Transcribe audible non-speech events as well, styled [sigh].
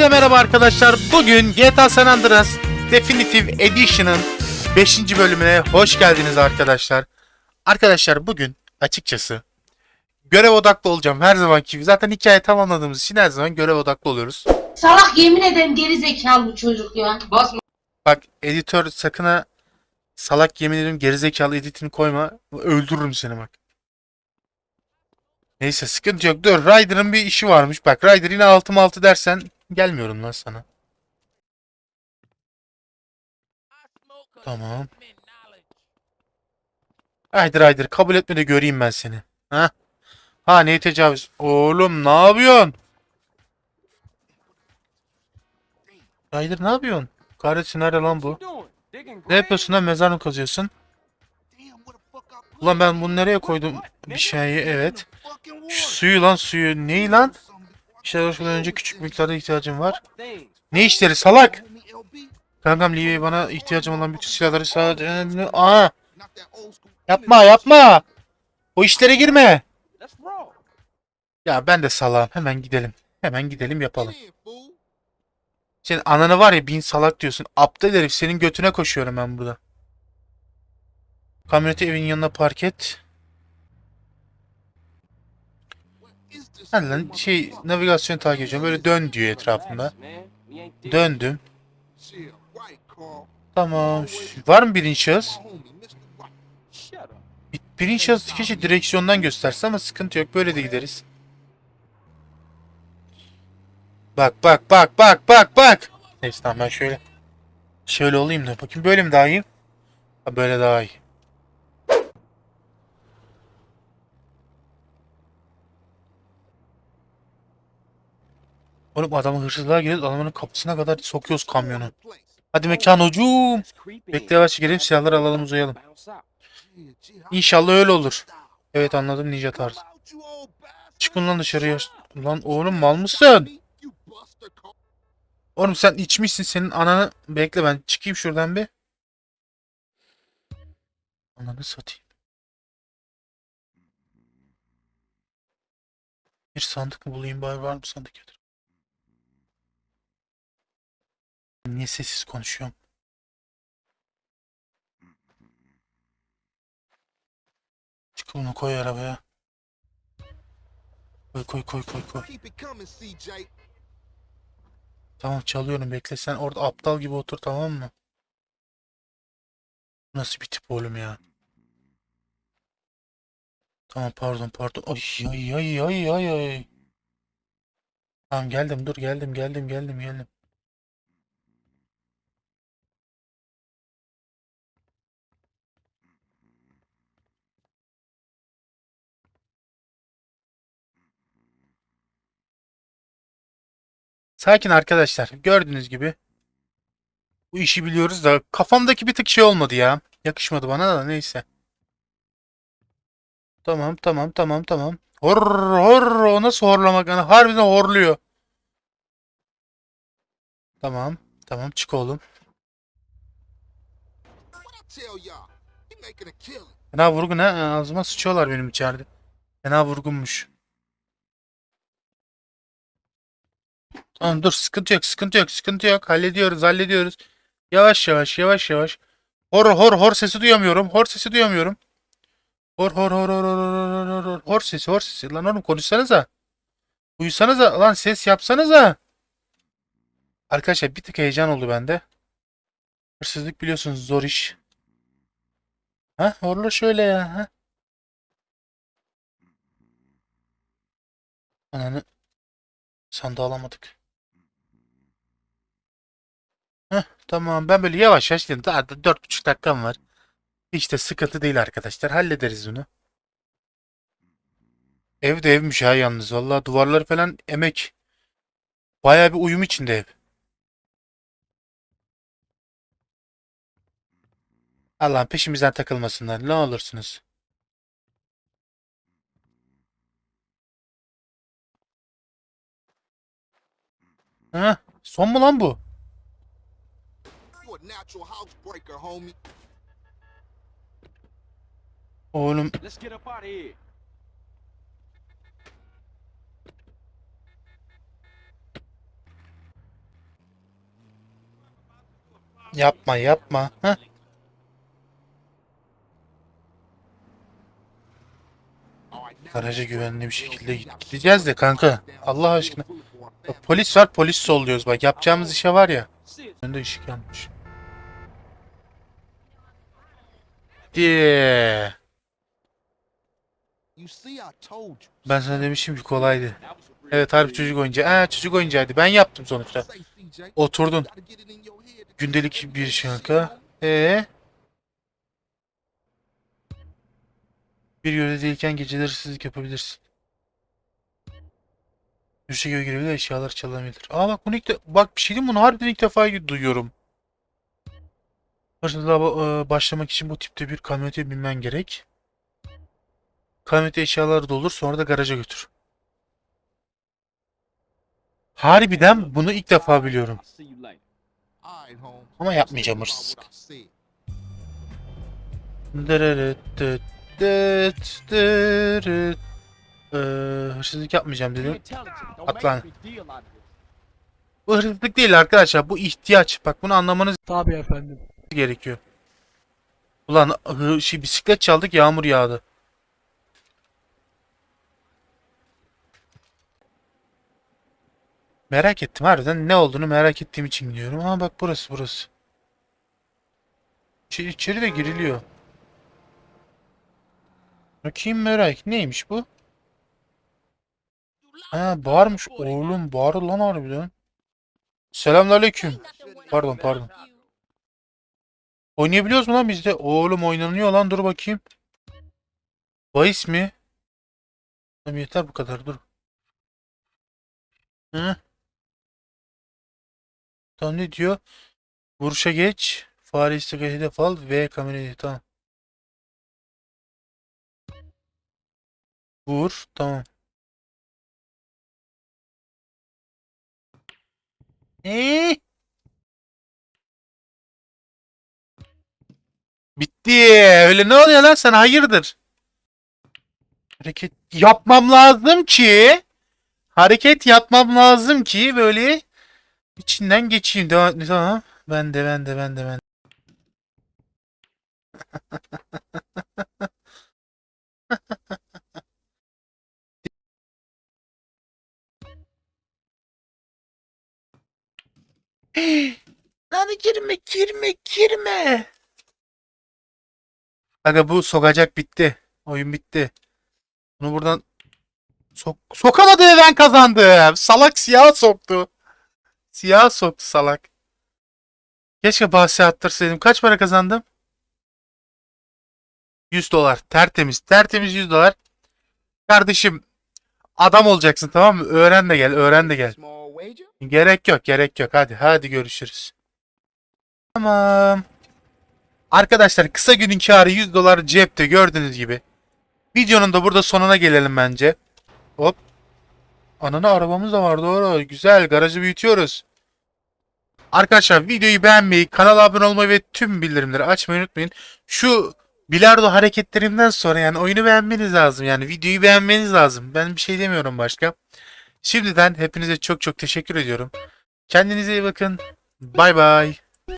Hepinize merhaba arkadaşlar. Bugün GTA San Andreas Definitive Edition'ın 5. bölümüne hoş geldiniz arkadaşlar. Arkadaşlar bugün açıkçası görev odaklı olacağım her zamanki gibi. Zaten hikaye tamamladığımız için her zaman görev odaklı oluyoruz. Salak yemin ederim geri zekalı bu çocuk ya. Basma. Bak editör sakın ha salak yemin ederim gerizekalı editini koyma. Öldürürüm seni bak. Neyse sıkıntı yok. Dur Ryder'ın bir işi varmış. Bak Ryder yine altım altı dersen gelmiyorum lan sana. Tamam. Haydi Ryder kabul etme de göreyim ben seni. Ha? Ha ne tecavüz? Oğlum ne yapıyorsun? Ryder ne yapıyorsun? Kahretsin nerede lan bu? Ne yapıyorsun lan mezar mı kazıyorsun? Ulan ben bunu nereye koydum? Bir şeyi evet. Şu suyu lan suyu. Neyi lan? İşte başlamadan önce küçük miktarda ihtiyacım var. Ne işleri salak? Kankam Lee'ye bana ihtiyacım olan bütün silahları sadece... Aa! Yapma yapma! O işlere girme! Ya ben de salağım. Hemen gidelim. Hemen gidelim yapalım. Senin ananı var ya bin salak diyorsun. Aptal herif senin götüne koşuyorum ben burada. Kamyoneti evin yanına park et. Hadi lan şey navigasyon takip edeceğim. Böyle dön diyor etrafında. Döndüm. Tamam. Var mı birinci şahıs? Bir- Birinci şahıs keşke direksiyondan gösterse ama sıkıntı yok. Böyle de gideriz. Bak bak bak bak bak bak. Neyse tamam ben şöyle. Şöyle olayım da bakayım böyle mi daha iyi? Ha, böyle daha iyi. Oğlum adamı hırsızlığa girip adamın kapısına kadar sokuyoruz kamyonu. Hadi mekan hocum. Bekle yavaş girelim silahları alalım uzayalım. İnşallah öyle olur. Evet anladım ninja tarzı. Çıkın lan dışarıya. Lan oğlum mal mısın? Oğlum sen içmişsin senin ananı. Bekle ben çıkayım şuradan bir. Ananı satayım. Bir sandık mı bulayım bari var mı sandık getir. Niye sessiz konuşuyorum? Çık bunu koy arabaya. Koy koy koy koy koy. Tamam çalıyorum bekle sen orada aptal gibi otur tamam mı? Nasıl bir tip oğlum ya? Tamam pardon pardon. Ay ay ay ay ay ay. Tamam geldim dur geldim geldim geldim geldim. Sakin arkadaşlar. Gördüğünüz gibi. Bu işi biliyoruz da kafamdaki bir tık şey olmadı ya. Yakışmadı bana da neyse. Tamam tamam tamam tamam. Hor hor o nasıl horlamak? Yani harbiden horluyor. Tamam. Tamam çık oğlum. Fena vurgun ha. Ağzıma sıçıyorlar benim içeride. Fena vurgunmuş. Tamam dur sıkıntı yok sıkıntı yok sıkıntı yok. Hallediyoruz hallediyoruz. Yavaş yavaş yavaş yavaş. Hor hor hor sesi duyamıyorum. Hor sesi duyamıyorum. Hor hor hor hor hor hor hor hor hor sesi hor sesi. Lan oğlum konuşsanıza. Uyusanıza lan ses yapsanıza. Arkadaşlar bir tık heyecan oldu bende. Hırsızlık biliyorsunuz zor iş. Ha horla şöyle ya. Ha. Ananı sandığı alamadık. Heh, tamam ben böyle yavaş yavaş dedim. Daha da dört buçuk dakikam var. Hiç de sıkıntı değil arkadaşlar. Hallederiz bunu. Ev de evmiş ha yalnız. Vallahi duvarları falan emek. Bayağı bir uyum içinde ev. Allah'ın peşimizden takılmasınlar. Ne olursunuz. Ha, son mu lan bu? A natural housebreaker, homie. Oğlum Let's get up out of here. Yapma yapma. Heh. Garaja güvenli bir şekilde gideceğiz de kanka. Allah aşkına. Bak, polis var polis solluyoruz bak. Yapacağımız işe var ya. Önde ışık yanmış. Diye. You see, I told you. Ben sana demiştim ki kolaydı. Evet harbi çocuk oyuncağı. Ee, çocuk oyuncağıydı. Ben yaptım sonuçta. Oturdun. Gündelik bir iş kanka. Ee? Bir yerde değilken geceleri hırsızlık yapabilirsin. Düşe göğe girebilir, eşyalar çalınabilir. Aa bak bunu ilk de, bak bir şey diyeyim mi? bunu harbiden ilk defa duyuyorum. Hırsızlığa ba- e, başlamak için bu tipte bir kamyonete binmen gerek. Kamyonete eşyalar doldur sonra da garaja götür. Harbiden bunu ilk defa biliyorum. Ama yapmayacağım hırsızlık. hırsızlık yapmayacağım dedim. Atlan. Bu hırsızlık değil arkadaşlar. Bu ihtiyaç. Bak bunu anlamanız Tabii efendim. Gerekiyor. Ulan hı, şey, bisiklet çaldık yağmur yağdı. Merak ettim harbiden ne olduğunu merak ettiğim için gidiyorum. Ama bak burası burası. İçeri, içeri de giriliyor. Bakayım merak. Neymiş bu? Ha bağırmış. Oğlum bağır lan harbiden. Selamünaleyküm. Pardon pardon. Oynayabiliyoruz mu lan bizde? Oğlum oynanıyor lan dur bakayım. Bahis mi? Tamam yeter bu kadar dur. Hı? Tamam ne diyor? Vuruşa geç. Fare istek hedef al ve kamerayı tamam. Vur tamam. Eee? Bitti. Öyle ne oluyor lan sana hayırdır? Hareket yapmam lazım ki hareket yapmam lazım ki böyle içinden geçeyim. Devam, tamam. Ben de ben de ben de ben. de. [laughs] Lan girme girme girme. Aga bu sokacak bitti. Oyun bitti. Bunu buradan sok sokamadı ben kazandım. Salak siyah soktu. Siyah soktu salak. Keşke bahse attırsaydım. Kaç para kazandım? 100 dolar. Tertemiz. Tertemiz 100 dolar. Kardeşim adam olacaksın tamam mı? Öğren de gel. Öğren de gel. Gerek yok, gerek yok. Hadi, hadi görüşürüz. Tamam. Arkadaşlar kısa günün karı 100 dolar cepte gördüğünüz gibi. Videonun da burada sonuna gelelim bence. Hop. Ananı arabamız da var doğru. Güzel garajı büyütüyoruz. Arkadaşlar videoyu beğenmeyi, kanala abone olmayı ve tüm bildirimleri açmayı unutmayın. Şu bilardo hareketlerimden sonra yani oyunu beğenmeniz lazım. Yani videoyu beğenmeniz lazım. Ben bir şey demiyorum başka. Şimdiden hepinize çok çok teşekkür ediyorum. Kendinize iyi bakın. Bay bay.